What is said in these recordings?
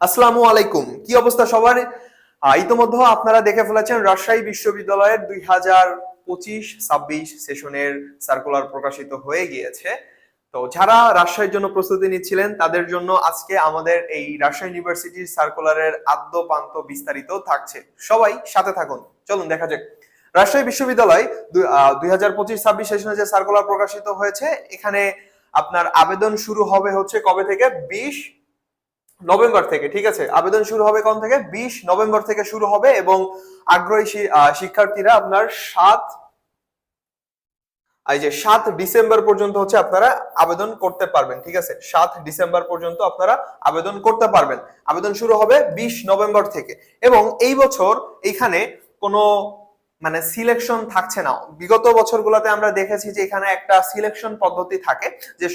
আসসালামু আলাইকুম। কি অবস্থা সবার? ইতোমধ্যে আপনারা দেখে ফেলেছেন, রাজশাহী বিশ্ববিদ্যালয়ের দুই হাজার পঁচিশ ছাব্বিশ সেশনের সার্কুলার প্রকাশিত হয়ে গিয়েছে। তো যারা রাজশাহীর জন্য প্রস্তুতি নিচ্ছিলেন, তাদের জন্য আজকে আমাদের এই রাজশাহী ইউনিভার্সিটির সার্কুলারের আদ্য পান্ত বিস্তারিত থাকছে। সবাই সাথে থাকুন। চলুন, দেখা যাক। রাজশাহী বিশ্ববিদ্যালয় দুই হাজার পঁচিশ ছাব্বিশ সেশনে যে সার্কুলার প্রকাশিত হয়েছে, এখানে আপনার আবেদন শুরু হবে হচ্ছে কবে থেকে? বিশ নভেম্বর থেকে, ঠিক আছে? আবেদন শুরু হবে কোন থেকে? বিশ নভেম্বর থেকে শুরু হবে এবং আগ্রহী শিক্ষার্থীরা আপনার সাত, এই যে সাত ডিসেম্বর পর্যন্ত হচ্ছে আপনারা আবেদন করতে পারবেন, ঠিক আছে? সাত ডিসেম্বর পর্যন্ত আপনারা আবেদন করতে পারবেন। আবেদন শুরু হবে বিশ নভেম্বর থেকে এবং এই বছর এইখানে কোনো মানে সিলেকশন থাকছে না। বিগত বছরগুলোতে আমরা দেখেছি যে এখানে একটা সিলেকশন পদ্ধতি থাকে যে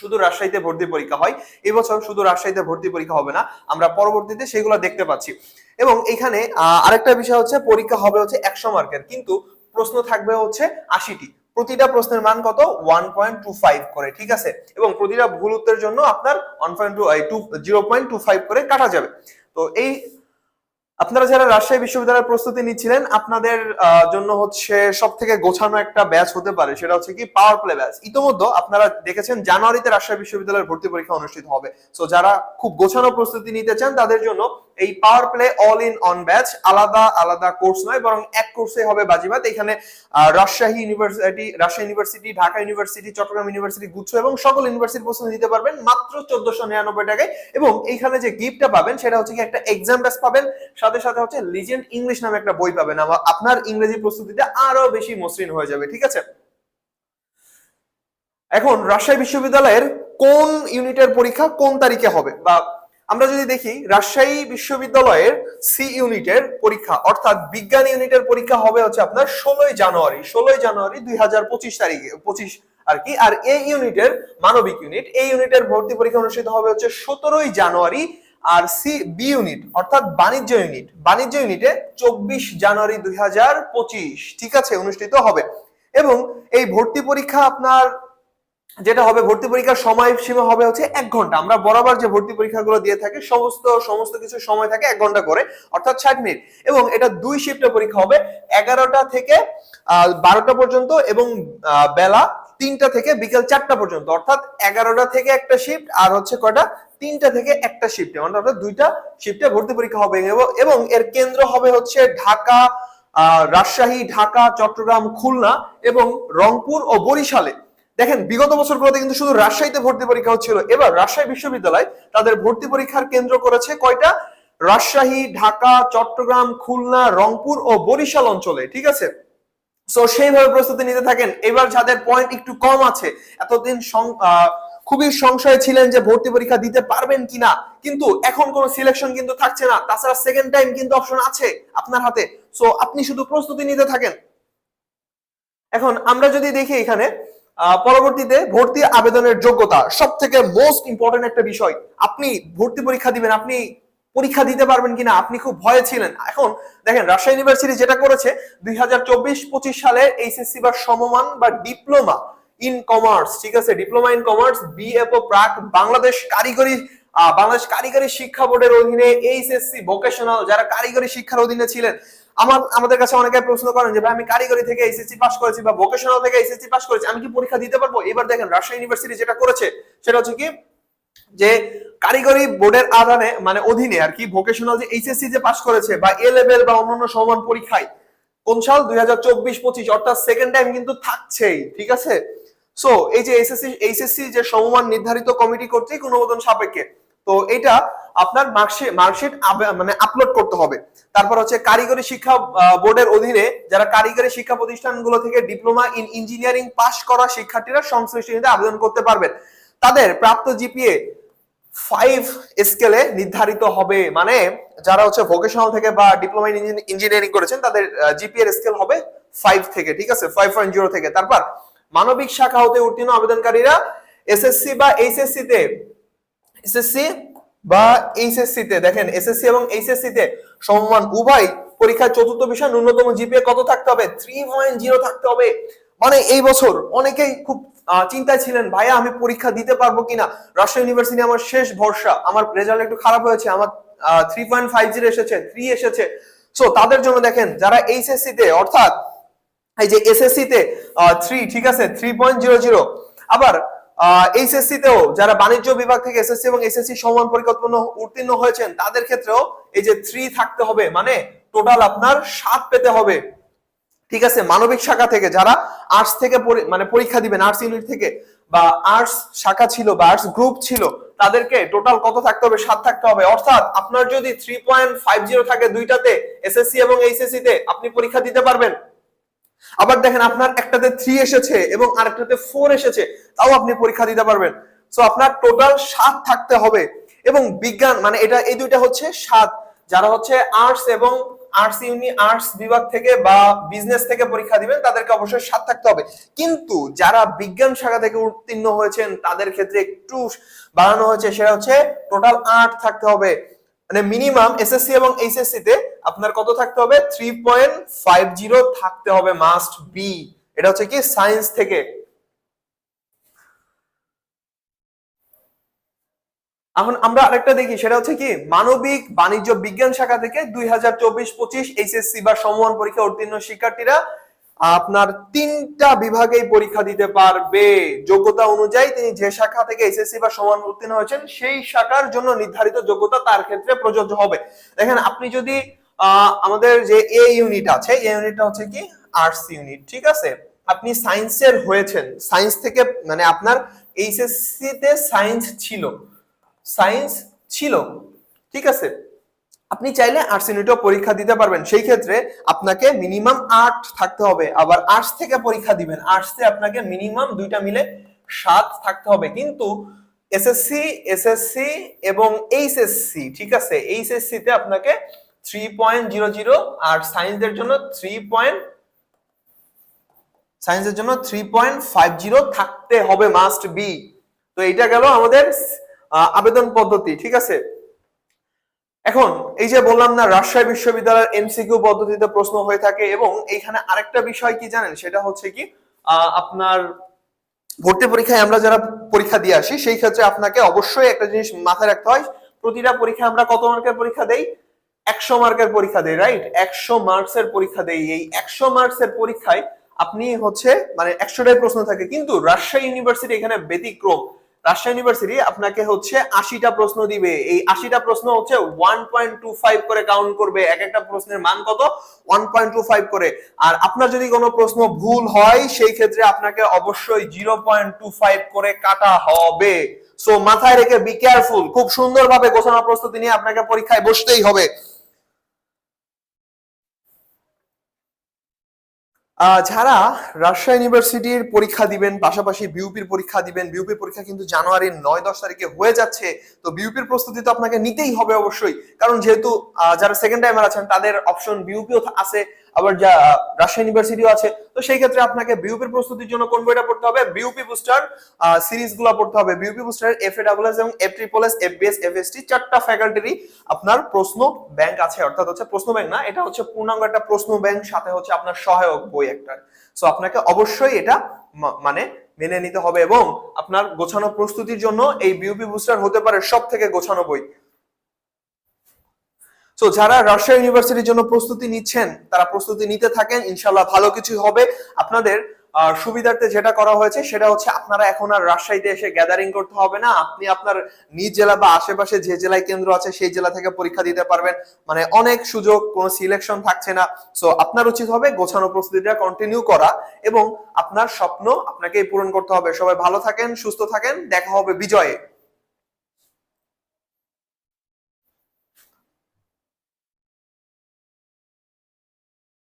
শুধু রাজশাহীতে ভর্তি পরীক্ষা হয়, এবছর শুধু রাজশাহীতে ভর্তি পরীক্ষা হবে না, আমরা পরবর্তীতে সেগুলো দেখতে পাচ্ছি। এবং এখানে আরেকটা বিষয় হচ্ছে পরীক্ষা হবে হচ্ছে একশো মার্কের, কিন্তু প্রশ্ন থাকবে হচ্ছে আশিটি। প্রতিটা প্রশ্নের মান কত? ওয়ান পয়েন্ট টু ফাইভ করে, ঠিক আছে? এবং প্রতিটা ভুল উত্তরের জন্য আপনার one point two zero point two five করে কাটা যাবে। তো এই আপনারা যারা রাজশাহী বিশ্ববিদ্যালয়ের প্রস্তুতি নিচ্ছিলেন, আপনাদের জন্য হচ্ছে সব থেকে গোছানো একটা ব্যাচ হতে পারে, সেটা হচ্ছে কি পাওয়ার প্লে ব্যাচ। ইতোমধ্যে আপনারা দেখেছেন জানুয়ারিতে রাজশাহী বিশ্ববিদ্যালয়ের ভর্তি পরীক্ষা অনুষ্ঠিত হবে। সো যারা খুব গোছানো প্রস্তুতি নিতে চান, তাদের জন্য এই power play all in one batch আলাদা আলাদা কোর্স নয়, বরং এক কোর্সে হবে বাজিমাত। এখানে Rajshahi university Rajshahi university Dhaka university Chattogram university গুচ্ছ এবং সকল ইউনিভার্সিটির প্রশ্ন নিতে পারবেন মাত্র চোদ্দশো নিরানব্বই টাকায়। এবং এইখানে যে গিফটটা পাবেন, সেটা হচ্ছে কি একটা এক্সাম ব্যাচ পাবেন, সাথে সাথে হচ্ছে লিজেন্ড ইংলিশ নামে একটা বই পাবেন। আপনার ইংরেজি প্রস্তুতিটা আরও বেশি মসৃণ হয়ে যাবে, ঠিক আছে? এখন রাজশাহী বিশ্ববিদ্যালয়ের কোন ইউনিটের পরীক্ষা কোন তারিখে হবে? বা আমরা যদি দেখি, রাজশাহী বিশ্ববিদ্যালয়ের সি ইউনিটের পরীক্ষা, অর্থাৎ বিজ্ঞান ইউনিটের পরীক্ষা হবে হচ্ছে আপনার ষোলোই জানুয়ারি ষোলোই জানুয়ারি দুই হাজার পঁচিশ তারিখে, পঁচিশ আর কি। আর এই ইউনিটের মানবিক ইউনিট এই ইউনিটের ভর্তি পরীক্ষা অনুষ্ঠিত হবে হচ্ছে সতেরোই জানুয়ারি আর সি বি ইউনিট অর্থাৎ বাণিজ্য ইউনিট বাণিজ্য ইউনিটে চব্বিশ জানুয়ারি দুই হাজার পঁচিশ, ঠিক আছে, অনুষ্ঠিত হবে। এবং এই ভর্তি পরীক্ষা আপনার যেটা হবে ভর্তি পরীক্ষার সময় সীমা হবে হচ্ছে এক ঘণ্টা। আমরা বরাবর যে ভর্তি পরীক্ষাগুলো দিয়ে থাকি, সমস্ত সমস্ত কিছু সময় থাকে এক ঘণ্টা করে, অর্থাৎ ষাট মিনিট। এবং এটা দুই শিফটে পরীক্ষা হবে, এগারোটা থেকে বারোটা পর্যন্ত এবং বেলা তিনটা থেকে বিকেল চারটা পর্যন্ত। অর্থাৎ এগারোটা থেকে একটা শিফট আর হচ্ছে কয়টা? তিনটা থেকে একটা শিফটে মানে অর্থাৎ দুইটা শিফটে ভর্তি পরীক্ষা হবে। এবং- এর কেন্দ্র হবে হচ্ছে ঢাকা রাজশাহী, ঢাকা, চট্টগ্রাম, খুলনা এবং রংপুর ও বরিশালে। দেখেন, বিগত বছরগুলোতে কিন্তু শুধু রাজশাহীতে ভর্তি পরীক্ষা হচ্ছিল। এবার রাজশাহী বিশ্ববিদ্যালয় তাদের ভর্তি পরীক্ষার কেন্দ্র করেছে কয়টা? রাজশাহী, ঢাকা, চট্টগ্রাম, খুলনা, রংপুর ও বরিশাল অঞ্চলে, ঠিক আছে? সো সেইভাবে প্রস্তুতি নিতে থাকেন। এবার যাদের পয়েন্ট একটু কম আছে, এতদিন খুবই সংশয়ে ছিলেন যে ভর্তি পরীক্ষা দিতে পারবেন কিনা, কিন্তু এখন কোনো সিলেকশন কিন্তু থাকছে না। তাছাড়া সেকেন্ড টাইম কিন্তু অপশন আছে আপনার হাতে। সো আপনি শুধু প্রস্তুতি নিতে থাকেন। এখন আমরা যদি দেখি এখানে পরবর্তীতে ভর্তি আবেদনের যোগ্যতা সব থেকে মোস্ট ইম্পর্টেন্ট একটা বিষয়। আপনি ভর্তি পরীক্ষা দিবেন, আপনি পরীক্ষা দিতে পারবেন কিনা, আপনি খুব ভয়ে ছিলেন। এখন দেখেন, রাজশাহী ইউনিভার্সিটি যেটা করেছে, দুই হাজার চব্বিশ পঁচিশ সালে এইচএসসি বা সমমান বা ডিপ্লোমা ইন কমার্স ঠিক আছে? ডিপ্লোমা ইন কমার্স বিএফও প্রাক বাংলাদেশ কারিগরি বাংলাদেশ কারিগরি শিক্ষা বোর্ডের অধীনে এইচএসসি ভোকেশনাল যারা কারিগরি শিক্ষার অধীনে ছিলেন আমার, আমাদের কাছে অনেকে প্রশ্ন করেন যে, ভাই, আমি কারিগরি থেকে এসএসসি পাস করেছি বা ভোকেশনাল থেকে এসএসসি পাস করেছি, আমি কি পরীক্ষা দিতে পারব? এবার দেখেন, রাজশাহী ইউনিভার্সিটি যেটা করেছে, সেটা হচ্ছে কি? যে, কারিগরি বোর্ডের আধানে মানে অধীনে আর কি ভোকেশনাল যে এইচএসসি যে পাস করেছে বা এ লেভেল বা অন্যান্য সমান পরীক্ষায়, কোন সাল? দুই হাজার চব্বিশ, পঁচিশ, অর্থাৎ সেকেন্ড টাইম কিন্তু থাকছেই, ঠিক আছে? সো এই যে এসএসসি এইচএসসি যে সমমান নির্ধারিত কমিটি কর্তৃক অনুমোদন সাপেক্ষে তো এটা আপনার মার্কশিট মার্কশিট মানে আপলোড করতে হবে। তারপর হচ্ছে কারিগরি শিক্ষা বোর্ডের অধীনে যারা কারিগরি শিক্ষা প্রতিষ্ঠানগুলো থেকে ডিপ্লোমা ইন ইঞ্জিনিয়ারিং পাশ করা শিক্ষার্থীরা সংশ্লিষ্ট আবেদন করতে পারবেন। তাদের প্রাপ্ত জিপিএ ফাইভ স্কেলে নির্ধারিত হবে। মানে যারা হচ্ছে ভোকেশনাল থেকে বা ডিপ্লোমা ইন ইঞ্জিনিয়ারিং করেছেন, তাদের জিপিএর স্কেল হবে ফাইভ থেকে, ঠিক আছে? ফাইভ পয়েন্ট জিরো থেকে। তারপর মানবিক শাখা হতে উত্তীর্ণ আবেদনকারীরা এসএসসি বা এইচএসসি তে এসএসসি বা এইচএসসি তে, দেখেন এসএসসি এবং এইচএসসি তে সমমান উভয় পরীক্ষার চতুর্থ বিষয়, ন্যূনতম জিপিএ কত থাকতে হবে? থ্রি পয়েন্ট জিরো থাকতে হবে। মানে এই বছর অনেকেই খুব চিন্তায় ছিলেন, ভাইয়া, আমি পরীক্ষা দিতে পারব কিনা? রাজশাহী ইউনিভার্সিটি আমার শেষ ভরসা। আমার রেজাল্ট একটু খারাপ হয়েছে, আমার থ্রি পয়েন্ট ফাইভ জিরো এসেছে থ্রি এসেছে। সো তাদের জন্য দেখেন, যারা এইচএসসি তে, অর্থাৎ এই যে এসএসসি তে থ্রি ঠিক আছে? থ্রি পয়েন্ট জিরো জিরো আবার এইচএসসি তেও যারা বাণিজ্য বিভাগ থেকে এসএসসি এবং এসএসসি সমান পরিকল্পনা উত্তীর্ণ হয়েছেন, তাদের ক্ষেত্রেও এই যে থ্রি থাকতে হবে মানে টোটাল আপনার সাত পেতে হবে। ঠিক আছে, মানবিক শাখা থেকে যারা আর্টস থেকে মানে পরীক্ষা দিবেন আর্টস ইউনিট থেকে, বা আর্টস শাখা ছিল বা আর্টস গ্রুপ ছিল, তাদেরকে টোটাল কত থাকতে হবে? সাত থাকতে হবে। অর্থাৎ আপনার যদি থ্রি পয়েন্ট ফাইভ জিরো থাকে দুইটাতে, এসএসসি এবং এইচএসসি তে আপনি পরীক্ষা দিতে পারবেন। আবার দেখেন আপনার একটাতে থ্রি এসেছে এবং আরেকটাতে ফোর এসেছে, তাও আপনি পরীক্ষা দিতে পারবেন। সো আপনার টোটাল সাত থাকতে হবে এবং বিজ্ঞান মানে এটা, এই দুইটা হচ্ছে সাত, যারা হচ্ছে আর্টস এবং আর্টস ইউনি আর্টস বিভাগ থেকে বা বিজনেস থেকে পরীক্ষা দিবেন, তাদেরকে অবশ্যই সাত থাকতে হবে। কিন্তু যারা বিজ্ঞান শাখা থেকে উত্তীর্ণ হয়েছেন, তাদের ক্ষেত্রে একটু বাড়ানো হয়েছে, সেটা হচ্ছে টোটাল আট থাকতে হবে। মানে মিনিমাম এসএসসি এবং এইচএসসি তে আপনার কত থাকতে হবে? থ্রি পয়েন্ট ফাইভ জিরো থাকতে হবে মাস্ট বি এটা হচ্ছে কি? সায়েন্স থেকে। এখন আমরা আরেকটা দেখি, সেটা হচ্ছে কি? মানবিক বাণিজ্য বিজ্ঞান শাখা থেকে দুই হাজার চব্বিশ পঁচিশ এইচএসসি বা সমমান পরীক্ষা উত্তীর্ণ শিক্ষার্থীরা আপনার তিনটা বিভাগেই পরীক্ষা দিতে পারবে। যোগ্যতা অনুযায়ী তিনি যে শাখা থেকে এসএসসি বা সমান উত্তীর্ণ হয়েছেন, সেই শাখার জন্য নির্ধারিত যোগ্যতা তার ক্ষেত্রে প্রযোজ্য হবে। দেখেন, আপনি যদি আমাদের যে এ ইউনিট আছে এ ইউনিটটা হচ্ছে কি? আর্টস ইউনিট ঠিক আছে? আপনি সায়েন্সের হয়েছেন। সায়েন্স থেকে মানে আপনার এইচএসসি তে সায়েন্স ছিল। সায়েন্স ছিল, ঠিক আছে? আপনি চাইলে আর্টস ইউনিটও পরীক্ষা দিতে পারবেন। সেই ক্ষেত্রে আপনাকে মিনিমাম আট থাকতে হবে। আবার আর্টস থেকে পরীক্ষা দিবেন। আর্টসে আপনাকে মিনিমাম দুইটা মিলে সাত থাকতে হবে। কিন্তু এসএসসি এসএসসি এবং এইচএসসি ঠিক আছে? এইচএসসি তে আপনাকে থ্রি পয়েন্ট জিরো জিরো আর সায়েন্সের জন্য থ্রি পয়েন্ট সায়েন্সের জন্য থ্রি পয়েন্ট ফাইভ জিরো থাকতে হবে মাস্ট বি তো এইটা গেল আমাদের আবেদন পদ্ধতি, ঠিক আছে? এখন, এই যে বললাম না, রাজশাহী বিশ্ববিদ্যালয়ের এমসিকিউ পদ্ধতিতে প্রশ্ন হয়ে থাকে এবং এইখানে আরেকটা বিষয় কি জানেন? সেটা হচ্ছে কি আপনার ভর্তি পরীক্ষায় আমরা যারা পরীক্ষা দিয়ে আসি, সেই ক্ষেত্রে আপনাকে অবশ্যই একটা জিনিস মাথায় রাখতে হয়, প্রতিটা পরীক্ষায় আমরা কত মার্কের পরীক্ষা দেই? একশো মার্কের পরীক্ষা দেই রাইট একশো মার্কসের পরীক্ষা দেই। এই একশো মার্কসের পরীক্ষায় আপনি হচ্ছে মানে একশোটাই প্রশ্ন থাকে। কিন্তু রাজশাহী ইউনিভার্সিটি এখানে ব্যতিক্রম। রাজশাহী ইউনিভার্সিটি আপনাকে হচ্ছে আশিটা প্রশ্ন দিবে। এই আশিটা প্রশ্ন হচ্ছে ওয়ান পয়েন্ট টু ফাইভ করে কাউন্ট করবে। এক একটা প্রশ্নের মান কত? ওয়ান পয়েন্ট টু ফাইভ করে। আর আপনার যদি কোনো প্রশ্ন ভুল হয়, সেই ক্ষেত্রে আপনাকে অবশ্যই জিরো পয়েন্ট টু ফাইভ করে কাটা হবে। সো মাথায় রেখে বি কেয়ারফুল খুব সুন্দরভাবে গোছানো প্রস্তুতি নিয়ে আপনাকে পরীক্ষায় বসতেই হবে। যারা রাজশাহী ইউনিভার্সিটির পরীক্ষা দিবেন, পাশাপাশি বিউপির পরীক্ষা দিবেন, বিউপির পরীক্ষা কিন্তু জানুয়ারির নয়, দশ তারিখে হয়ে যাচ্ছে। তো বিউপির প্রস্তুতি তো আপনাকে নিতেই হবে অবশ্যই। কারণ যেহেতু যারা সেকেন্ড টাইমার আছেন, তাদের অপশন বিউপিও আছে, আবার যা রাজশাহী ইউনিভার্সিটিও আছে। তো সেই ক্ষেত্রে আপনাকে বিউপির প্রস্তুতির জন্য কোন বইটা পড়তে হবে? বিউপি বুস্টার সিরিজগুলো পড়তে হবে। BUP booster F A double S এবং F triple S F BS F S T চারটা ফ্যাকাল্টিরই আপনার প্রশ্ন ব্যাংক আছে। অর্থাৎ হচ্ছে প্রশ্ন ব্যাংক না, এটা হচ্ছে পূর্ণাঙ্গ একটা প্রশ্ন ব্যাংক সাথে হচ্ছে আপনার সহায়ক বই। একটা সো আপনাকে অবশ্যই এটা মানে মেনে নিতে হবে এবং আপনার গোছানো প্রস্তুতির জন্য এই বিউপি বুস্টার হতে পারে সব থেকে গোছানো বই। সো যারা রাশিয়া ইউনিভার্সিটির জন্য প্রস্তুতি নিচ্ছেন, তারা প্রস্তুতি নিতে থাকেন ইনশাল্লাহ ভালো কিছু হবে। আপনাদের সুবিধার্থে যেটা করা হয়েছে সেটা হচ্ছে আপনারা এখন আর রাজশাহীতে এসে গ্যাদারিং করতে হবে না। আপনি আপনার নিজ জেলা বা আশেপাশে যে জেলায় কেন্দ্র আছে সেই জেলা থেকে পরীক্ষা দিতে পারবেন। মানে অনেক সুযোগ, কোনো সিলেকশন থাকছে না। সো আপনার উচিত হবে গোছানো প্রস্তুতিটা কন্টিনিউ করা এবং আপনার স্বপ্ন আপনাকেই পূরণ করতে হবে। সবাই ভালো থাকেন, সুস্থ থাকেন। দেখা হবে বিজয়ে।